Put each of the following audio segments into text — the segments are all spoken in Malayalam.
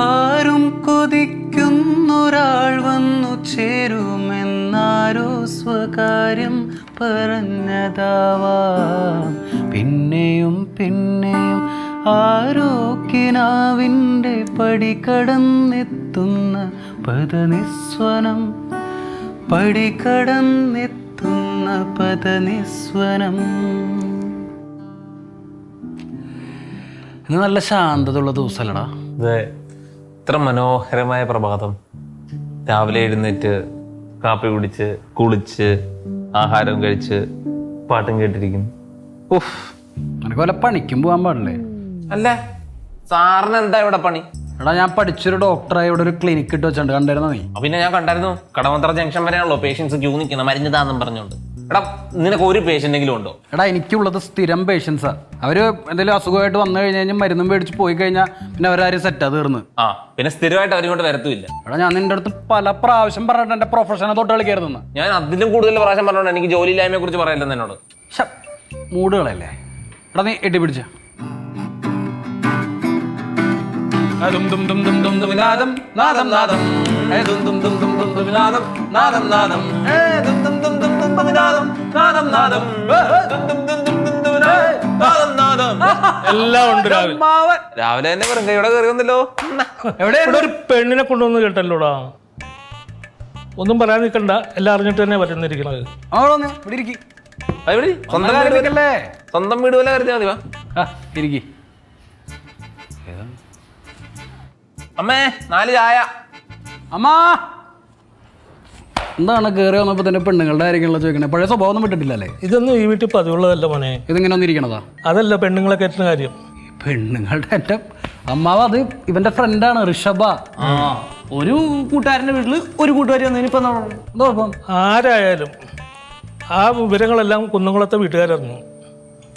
ആരും കൊതിക്കുന്നൊരാൾ വന്നു ചേരുമെന്നാരോ സ്വകാര്യം പറഞ്ഞതാവാം. പിന്നെയും പിന്നെയും ആരോ കിനാവിന്റെ പടി കടന്നെത്തുന്ന പദനിസ്വനം പടി കടന്നെത്തുന്ന പദനിസ്വനം. ഇന്ന് നല്ല ശാന്തതയുള്ള ദിവസമല്ലടാ. അതെ. ഇത്ര മനോഹരമായ പ്രഭാതം. രാവിലെ എഴുന്നേറ്റ് കാപ്പി കുടിച്ച് കുളിച്ച് ആഹാരം കഴിച്ച് പാട്ടും കേട്ടിരിക്കുന്നു ഉഫ്. പണിക്കും പോകാൻ പാടില്ലേ? അല്ല സാറിന് എന്താ ഇവിടെ പണി? എടാ ഞാൻ പഠിച്ചൊരു ഡോക്ടറായി ഇവിടെ ഒരു ക്ലിനിക്ക് ഇട്ട് വെച്ചിട്ടുണ്ട്. കണ്ടായിരുന്നോ നീ? അപ്പൊ പിന്നെ ഞാൻ കണ്ടായിരുന്നു. കടമന്ത്ര ജംഗ്ഷൻ വരെയാണല്ലോ പേഷ്യൻസ് ക്യൂ നിൽക്കുന്ന മരുന്ന് താന്നും പറഞ്ഞോണ്ട് എടാ നിനക്ക് ഒരു പേഷ്യന്റെങ്കിലും ഉണ്ടോ? എടാ എനിക്കുള്ളത് സ്ഥിരം പേഷ്യൻസാ അവർ എന്തെങ്കിലും അസുഖമായിട്ട് വന്നു കഴിഞ്ഞ് കഴിഞ്ഞാൽ മരുന്നും മേടിച്ച് പോയി കഴിഞ്ഞാൽ പിന്നെ അവരാരും സെറ്റാ തീർന്ന്. ആ പിന്നെ സ്ഥിരമായിട്ട് അവരിങ്ങോട്ട് വരത്തുമില്ല. എടാ ഞാൻ നിന്റെ അടുത്ത് പല പ്രാവശ്യം പറഞ്ഞിട്ട് എന്റെ പ്രൊഫഷനെ തൊട്ട് കളിക്കരുതെന്ന്. ഞാൻ അതിലും കൂടുതൽ പ്രാവശ്യം പറഞ്ഞോണ്ട് എനിക്ക് ജോലി ഇല്ലായ്മയെ കുറിച്ച് പറയല്ലെന്ന് എന്നോട്. മൂടുകളല്ലേ? എടാ നീ എട്ടി പിടിച്ച. ദും ദും ദും ദും ദും ദും നാദം നാദം നാദം ഏ ദും ദും ദും ദും ദും ദും നാദം നാദം നാദം ഏ ദും ദും ദും ദും ദും ദും നാദം നാദം നാദം ഏ ദും ദും ദും ദും ദും ദും നാദം നാദം എല്ലാം ഉണ്ട് രാവിലെ രാവിലെ തന്നെ വെറും ഇവിടെ കയറി വന്നല്ലോ എവിടെ ഒരു പെണ്ണിനെ കൊണ്ടുവന്ന് കേട്ടല്ലോടാ ഒന്നും പറയാൻ നിൽക്കണ്ട എല്ലാം അറിഞ്ഞിട്ട് തന്നെ പറ്റുന്നിരിക്കണത് അവിടെ. സ്വന്തം വീട് പോലെ- ഇരിക്കല്ലേ സ്വന്തം വീട് പോലെ കരുതിയാൽ മതി വാ ആ ഇരിക്കി അമ്മേ നാല് ചായ. അമ്മാ! എന്താണ് കയറി വന്നപ്പോ തന്നെ പെണ്ണുങ്ങളുടെ ആരെങ്കിലും ചോദിക്കണേ? പഴയ സ്വഭാവം ഒന്നും വിട്ടിട്ടില്ലല്ലേ? ഇതൊന്നും ഈ വീട്ടിൽ പതിവുള്ളതല്ല മോനെ. ഇതിങ്ങനെ ഒന്നിരിക്കണതാ അതല്ല പെണ്ണുങ്ങളെ കയറ്റുന്ന കാര്യം. പെണ്ണുങ്ങളുടെ എന്റെ അമ്മാവ് അത് ഇവന്റെ ഫ്രണ്ടാണ് ഋഷഭ. ഒരു കൂട്ടുകാരന്റെ വീട്ടിൽ ഒരു കൂട്ടുകാരി വന്നതിന് ഇപ്പൊ എന്താ എന്താ കുഴപ്പം? ആരായാലും ആ വിവരങ്ങളെല്ലാം കുന്നുകുളത്തെ വീട്ടുകാരറിഞ്ഞു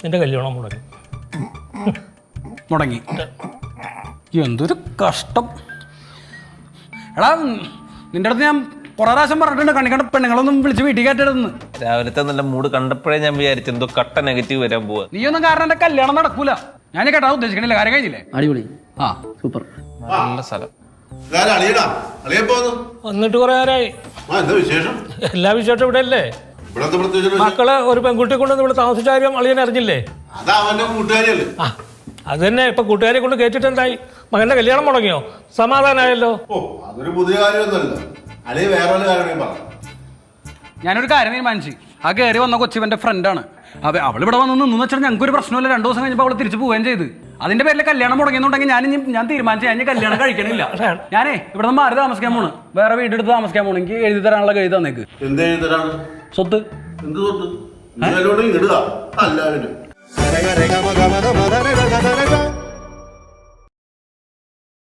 നിന്റെ കല്യാണം മുടങ്ങി. മുടങ്ങി. എന്തൊരു കഷ്ടം. എടാ നിന്റെ അടുത്ത് ഞാൻ കുറെ പ്രാവശ്യം പറഞ്ഞിട്ടുണ്ട് കണിക്കണ്ട പെണ്ണുങ്ങളൊന്നും വിളിച്ച് വീട്ടിൽ കയറ്റരുതെന്ന്. രാവിലത്തെ നല്ല മൂഡ് കണ്ടപ്പോഴേ ഞാൻ വിചാരിച്ചു എന്തോ കട്ട നെഗറ്റീവ് വരാൻ പോവാ. നീയൊന്നും കാരണം എന്റെ കല്യാണം നടക്കൂല. ഞാൻ കേട്ടാ ഉദ്ദേശിക്കണില്ല. കാര്യം കഴിഞ്ഞില്ലേ? അടിപൊളി. ആ. സൂപ്പർ. നല്ല സ്ഥലം. വന്നിട്ട് കുറേ വിശേഷം? എല്ലാ വിശേഷം ഇവിടെ അല്ലേ മക്കളെ ഒരു പെൺകുട്ടിയെ കൊണ്ടുവന്ന് ഇവിടെ താമസിച്ച കാര്യം അളിയൻ അറിഞ്ഞില്ലേ? അത് തന്നെ. ഇപ്പൊ കൂട്ടുകാരെ കൊണ്ട് കേട്ടിട്ടുണ്ടായി മകന്റെ കല്യാണം മുടങ്ങിയോ? സമാധാനമായല്ലോ ഓ അതൊരു പുതിയ കാര്യമൊന്നുമല്ല. അളിയ വേറെ വല്ല കാര്യം പറഞ്ഞു ഞാനൊരു കാര്യം തീരുമാനിച്ചു. ആ കയറി വന്ന കൊച്ചിവന്റെ ഫ്രണ്ടാണ് അവ അവൾ ഇവിടെ വന്ന് നിന്ന് വെച്ചാൽ ഞങ്ങൾക്ക് ഒരു പ്രശ്നമില്ല. രണ്ടു ദിവസം കഴിഞ്ഞപ്പോൾ അവൾ തിരിച്ചു പോവുകയും ചെയ്തു. അതിന്റെ പേരിൽ കല്യാണം മുടങ്ങിയെന്നുണ്ടെങ്കിൽ ഞാൻ ഇനി ഞാൻ തീരുമാനിച്ചു ഞാൻ ഇനി കല്യാണം കഴിക്കണില്ല. ഞാനേ ഇവിടെ നിന്ന് മാറി താമസിക്കാൻ പോണ്. വേറെ വീടെടുത്ത് താമസിക്കാൻ പോണ്. എനിക്ക് എഴുതി തരാനുള്ള എഴുതി തന്നേക്ക്. എന്ത് എഴുതരാണ് സ്വത്ത്. എന്ത് തൊട്ട് ഇടുക. അല്ലാവിനും